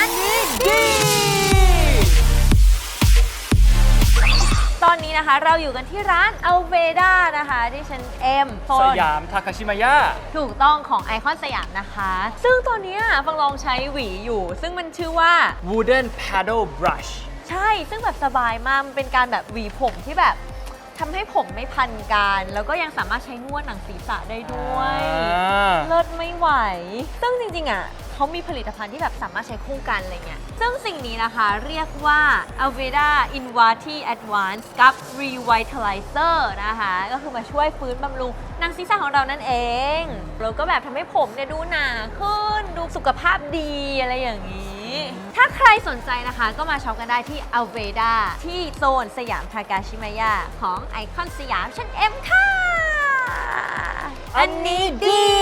อันนี้ดี ตอนนี้นะคะเราอยู่กันที่ร้าน a l v e d a นะคะที่ชั้น M โซสน ยามทาคาชิมายะ ถูกต้องของไอคอนสยามนะคะ ซึ่งตัวเนี้ยฟังลองใช้หวีอยู่ ซึ่งมันชื่อว่า wooden paddle brush ใช่ ซึ่งแบบสบายมาก มันเป็นการแบบหวีผมที่แบบทำให้ผมไม่พันกัน แล้วก็ยังสามารถใช้นวดหนังศีรษะได้ด้วย อ่า เลิศไม่ไหว ซึ่งจริงๆอะ เขามีผลิตภัณฑ์ที่แบบสามารถใช้คู่กันอะไรเงี้ย ซึ่งสิ่งนี้นะคะเรียกว่า Aveda Invati Advanced กับ Revitalizer นะคะ ก็คือมาช่วยฟื้นบำรุงหนังศีรษะของเรานั่นเอง แล้วก็แบบทำให้ผมเนี่ยดูหนาขึ้น ดูสุขภาพดีอะไรอย่างนี้ถ้าใครสนใจนะคะก็มาช็อปกันได้ที่ Aveda ที่โซนสยามทากาชิมายะของไอคอนสยามชั้น M ค่ะ อันนี้ดี